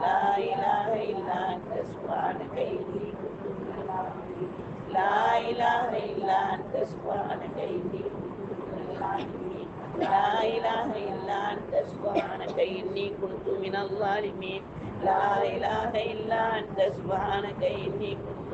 لا إله إلا أنت سبحانك إني كنت من الظالمين لا إله إلا أنت سبحانك إني كنت من لا إله إلا أنت سبحانك إني كنت من الظالمين. لا إله إلا أنت سبحانك إني كنت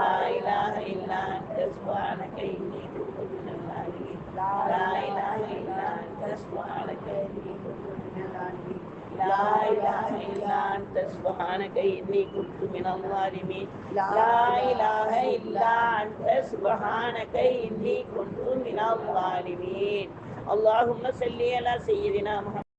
لا إله إلا أنت سبحانك إني كنت من الظالمين لا إله إلا أنت سبحانك إني كنت من الظالمين لا إله إلا أنت سبحانك إني كنت من الظالمين. لا إله إلا أنت سبحانك إني كنت من الظالمين. اللهم صل على سيدنا محمد.